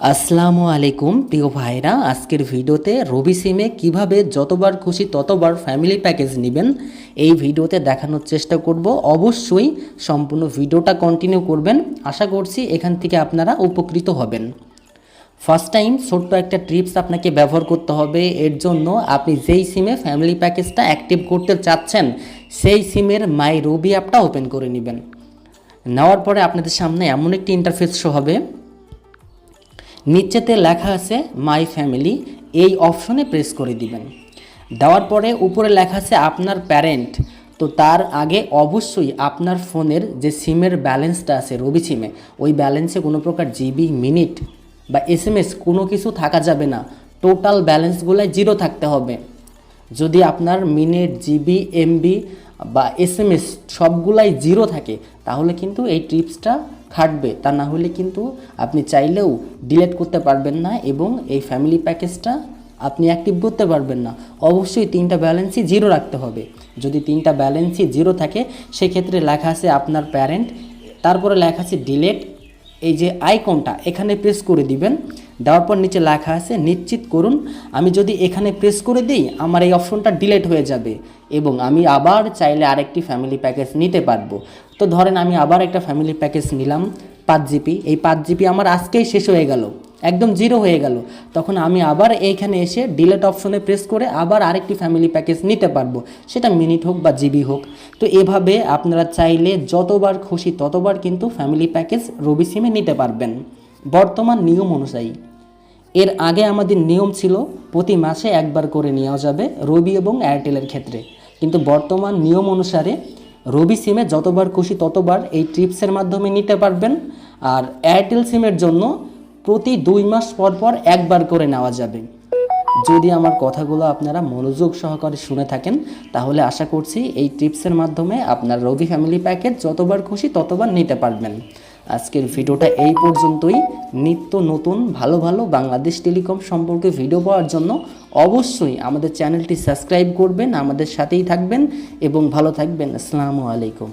আসসালামু আলাইকুম, প্রিয় ভাইরা আজকের ভিডিওতে রবি সিমে কীভাবে যতবার খুশি ততবার ফ্যামিলি প্যাকেজ নেবেন, এই ভিডিওতে দেখানোর চেষ্টা করব। অবশ্যই সম্পূর্ণ ভিডিওটা কন্টিনিউ করবেন। আশা করছি এখান থেকে আপনারা উপকৃত হবেন। ফার্স্ট টাইম ছোট্ট একটা ট্রিপস আপনাকে ব্যবহার করতে হবে। এর জন্য আপনি যেই সিমে ফ্যামিলি প্যাকেজটা অ্যাক্টিভ করতে চাচ্ছেন, সেই সিমের মাই রবি অ্যাপটা ওপেন করে নেবেন। নেওয়ার পরে আপনাদের সামনে এমন একটি ইন্টারফেস শো হবে। নিচেতে লেখা আছে মাই ফ্যামিলি এই অপশনে প্রেস করে দিবেন। দেওয়ার পরে উপরে লেখা আছে, আপনার প্যারেন্ট তো তার আগে অবশ্যই আপনার ফোনের যে সিমের ব্যালেন্সটা আছে, রবি সিমে ওই ব্যালেন্সে কোনো প্রকার জিবি মিনিট বা এস কোনো কিছু থাকা যাবে না। টোটাল ব্যালেন্সগুলোয় জিরো থাকতে হবে। যদি আপনার মিনিট জিবি, এমবি বা এস এম এস সবগুলাই জিরো থাকে, তাহলে কিন্তু এই ট্রিপসটা খাটবে। তা না হলে কিন্তু আপনি চাইলেও ডিলেট করতে পারবেন না এবং এই ফ্যামিলি প্যাকেজটা আপনি অ্যাক্টিভ করতে পারবেন না। অবশ্যই তিনটা ব্যালেন্সই জিরো রাখতে হবে। যদি তিনটা ব্যালেন্সই জিরো থাকে, সেক্ষেত্রে লেখা আছে আপনার প্যারেন্ট, তারপরে লেখা আছে ডিলেট। এই যে আইকনটা, এখানে প্রেস করে দিবেন। দেওয়ার পর নিচে লেখা আছে, নিশ্চিত করুন, আমি যদি এখানে প্রেস করে দিই, আমার এই অপশনটা ডিলেট হয়ে যাবে এবং আমি আবার চাইলে আরেকটি ফ্যামিলি প্যাকেজ নিতে পারব। তো ধরেন আমি আবার একটা ফ্যামিলি প্যাকেজ নিলাম, পাঁচ জিবি এই পাঁচ জিবি আমার আজকেই শেষ হয়ে গেল, একদম জিরো হয়ে গেল। তখন আমি আবার এইখানে এসে ডিলেট অপশনে প্রেস করে আবার আরেকটি ফ্যামিলি প্যাকেজ নিতে পারব, সেটা মিনিট হোক বা জিবি হোক। তো এভাবে আপনারা চাইলে যতবার খুশি ততবার কিন্তু ফ্যামিলি প্যাকেজ রবি সিমে নিতে পারবেন। বর্তমান নিয়ম অনুযায়ী। এর আগে আমাদের নিয়ম ছিল প্রতি মাসে একবার করে নেওয়া যাবে রবি এবং এয়ারটেলের ক্ষেত্রে। কিন্তু বর্তমান নিয়ম অনুসারে রবি সিমে যতবার খুশি ততবার এই ট্রিপসের মাধ্যমে নিতে পারবেন। আর এয়ারটেল সিমের জন্য প্রতি দুই মাস পর পর একবার করে নেওয়া যাবে। যদি আমার কথাগুলো আপনারা মনোযোগ সহকারে শুনে থাকেন, তাহলে আশা করছি এই টিপসের মাধ্যমে আপনার রবি ফ্যামিলি প্যাকেজ যতবার খুশি ততবার নিতে পারবেন। আজকের ভিডিওটা এই পর্যন্তই। নিত্য নতুন, ভালো ভালো বাংলাদেশ টেলিকম সম্পর্কে ভিডিও পাওয়ার জন্য অবশ্যই আমাদের চ্যানেলটি সাবস্ক্রাইব করবেন, আমাদের সাথেই থাকবেন এবং ভালো থাকবেন। আসসালামু আলাইকুম।